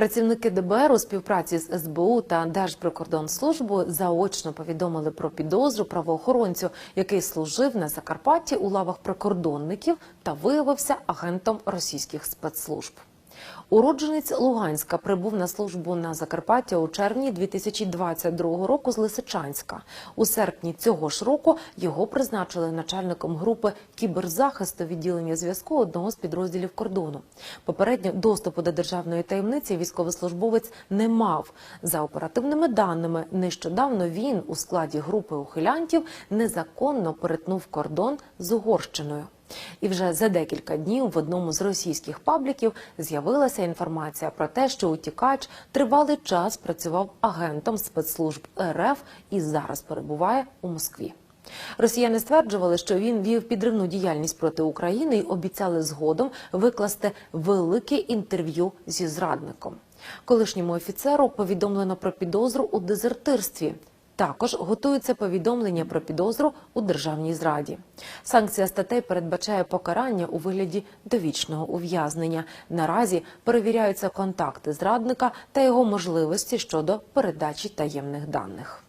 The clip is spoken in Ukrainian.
Працівники ДБР у співпраці з СБУ та Держприкордонслужбою заочно повідомили про підозру правоохоронцю, який служив на Закарпатті у лавах прикордонників та виявився агентом російських спецслужб. Уродженець Луганська прибув на службу на Закарпаття у червні 2022 року з Лисичанська. У серпні цього ж року його призначили начальником групи кіберзахисту відділення зв'язку одного з підрозділів кордону. Попередньо доступу до державної таємниці військовослужбовець не мав. За оперативними даними, нещодавно він у складі групи ухилянтів незаконно перетнув кордон з Угорщиною. І вже за декілька днів в одному з російських пабліків з'явилася інформація про те, що утікач тривалий час працював агентом спецслужб РФ і зараз перебуває у Москві. Росіяни стверджували, що він вів підривну діяльність проти України і обіцяли згодом викласти велике інтерв'ю зі зрадником. Колишньому офіцеру повідомлено про підозру у дезертирстві. Також готується повідомлення про підозру у державній зраді. Санкція статей передбачає покарання у вигляді довічного ув'язнення. Наразі перевіряються контакти зрадника та його можливості щодо передачі таємних даних.